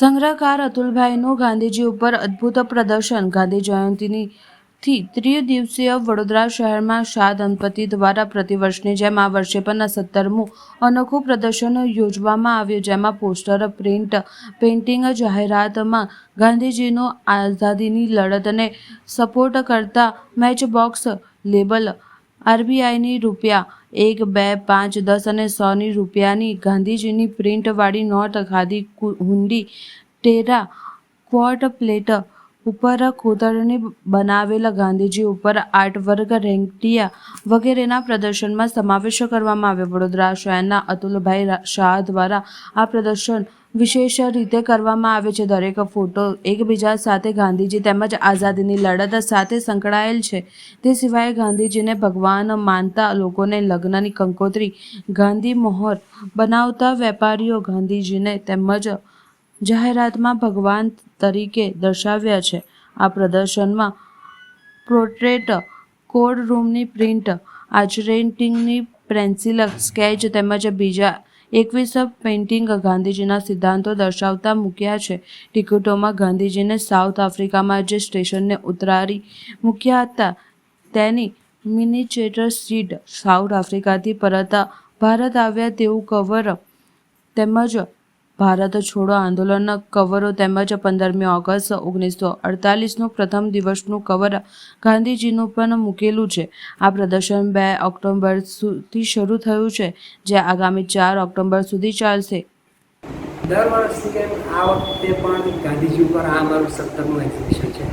સંગ્રહકાર અતુલભાઈનું ગાંધીજી ઉપર અદ્ભુત પ્રદર્શન. ગાંધી જયંતિની થી ત્રિદિવસીય વડોદરા શહેરમાં શાહ દંપતી દ્વારા પ્રતિવર્ષની જેમ આ વર્ષે પણ સત્તરમું અનોખું પ્રદર્શન યોજવામાં આવ્યું, જેમાં પોસ્ટર, પ્રિન્ટ, પેઇન્ટિંગ, જાહેરાતમાં ગાંધીજીનો આઝાદીની લડતને સપોર્ટ કરતા મેચ બોક્સ લેબલ, આરબીઆઈની રૂપિયા એક, બે, પાંચ, દસ અને સોની રૂપિયાની ગાંધીજીની પ્રિન્ટવાળી નોટ ખાધી હુંડી, ટેરા, ક્વોટ પ્લેટ ઉપર કોતરણી બનાવેલા ગાંધીજી ઉપર આર્ટવર્ક રેંગટિયા વગેરેના પ્રદર્શનમાં સમાવેશ કરવામાં આવ્યો. વડોદરા શહેરના અતુલભાઈ શાહ દ્વારા આ પ્રદર્શન વિશેષ રીતે કરવામાં આવે છે. દરેક ફોટો એકબીજા સાથે ગાંધીજી તેમજ આઝાદીની લડત સાથે સંકળાયેલ છે. તે સિવાય ગાંધીજીને ભગવાન માનતા લોકોને લગ્નની કંકોત્રી, ગાંધી મોહર બનાવતા વેપારીઓ ગાંધીજીને તેમજ જાહેરાતમાં ભગવાન તરીકે દર્શાવ્યા છે. આ પ્રદર્શનમાં પોર્ટ્રેટ કોડ રૂમની પ્રિન્ટ આચરેન્ટિંગની પેન્સિલ, સ્કેચ તેમજ બીજા એકવીસ પેઇન્ટિંગ ગાંધીજીના સિદ્ધાંતો દર્શાવતા મૂક્યા છે. ટિકિટોમાં ગાંધીજીને સાઉથ આફ્રિકામાં જે સ્ટેશનને ઉતારી મૂક્યા હતા, તેની મિનિચેટર સીટ સાઉથ આફ્રિકાથી પરત ભારત આવ્યા તેવું કવર તેમજ ભારત છોડો આંદોલનના કવરો તેમજ પંદરમી ઓગસ્ટ ઓગણીસો અડતાલીસનું પ્રથમ દિવસનું કવર ગાંધીજીનું પણ મૂકેલું છે. આ પ્રદર્શન બે ઓક્ટોબર સુધી શરૂ થયું છે, જે આગામી ચાર ઓક્ટોબર સુધી ચાલશે. દર વર્ષની જેમ આ વખતે પણ ગાંધીજી ઉપર આ અમારું સત્તરમું એક્ઝિબિશન છે.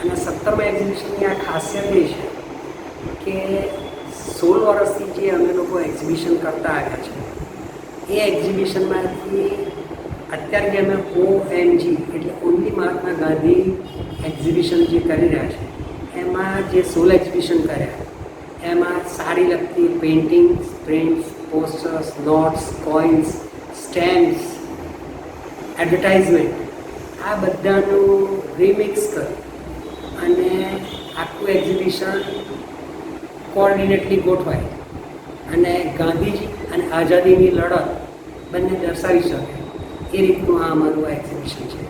અને સત્તરમા એક્ઝિબિશનની આ ખાસિયત એ છે કે સોળ વર્ષથી જે અમે લોકો એક્ઝિબિશન કરતા આવ્યા છે, એ એક્ઝિબિશનમાંથી અત્યારે જે અમે ઓ એમ એટલે ઓનલી મહાત્મા ગાંધી એક્ઝિબિશન જે કરી રહ્યા છે, એમાં જે સોલ એક્ઝિબિશન કર્યા, એમાં સારી લગતી paintings prints posters notes coins stamps advertisement આ બધાનું રિમિક્સ કરી અને આખું એક્ઝિબિશન કોઓર્ડિનેટલી ગોઠવાય. અને ગાંધીજી અને આઝાદીની લડત બંને દર્શાવી શકે. એ રીતનું આ અમારું આ એક્ઝિબિશન છે.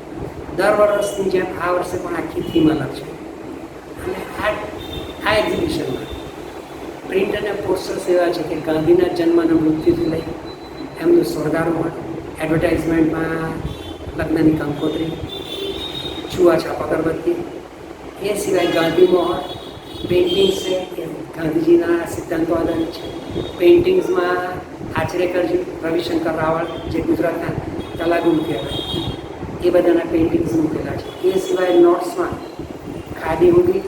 દર વર્ષની જેમ આ વર્ષે પણ આખી થીમ અલગ છે. અને આ આ એક્ઝિબિશનમાં પ્રિન્ટ અને પોસ્ટર્સ એવા છે કે ગાંધીના જન્મના મૃત્યુથી લઈ એમનું સ્વર્ગારોહણ એડવર્ટાઇઝમેન્ટમાં લગ્નની કંકોત્રી છૂઆછાપ અગરબત્તી એ સિવાય ગાંધી મોહર પેઇન્ટિંગ્સ છે કે ગાંધીજીના સિદ્ધાંતો આધારિત છે. પેઇન્ટિંગ્સમાં આચરેકરજી, રવિશંકર રાવળ, જે ગુજરાતના કલાગુરુ કહેવાય. એ બધાના પેઇન્ટિંગ્સ મૂકેલા છે. એ સિવાય નોટ્સમાં ખાદી હુંડી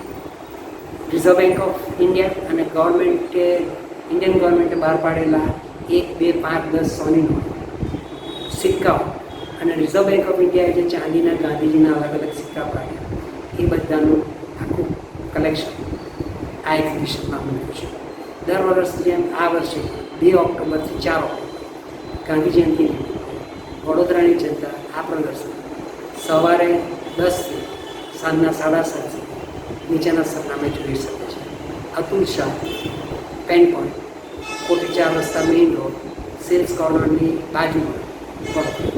રિઝર્વ બેંક ઓફ ઇન્ડિયા અને ગવર્મેન્ટે ઇન્ડિયન ગવર્મેન્ટે બહાર પાડેલા એક, બે, પાંચ, દસ સોની સિક્કાઓ. અને રિઝર્વ બેંક ઓફ ઇન્ડિયાએ જે ચાંદીના ગાંધીજીના અલગ અલગ સિક્કા પાડ્યા. એ બધાનું આખું કલેક્શન આ એક્ઝિબિશનમાં મૂક્યું છે. દર વર્ષની જેમ આ વર્ષે બે ઓક્ટોબરથી ચાર ઓક્ટોબર ગાંધી જયંતિ વડોદરાની જનતા આ પ્રદર્શન. સવારે દસથી સાંજના સાડા સાત નીચેના સરનામે જોઈ શકે છે. અતુલ શાહ પેન પોઈન્ટ કોટી ચાર રસ્તા મેઇન રોડ સેલ્સ કોર્નરની બાજુમાં વડોદરા.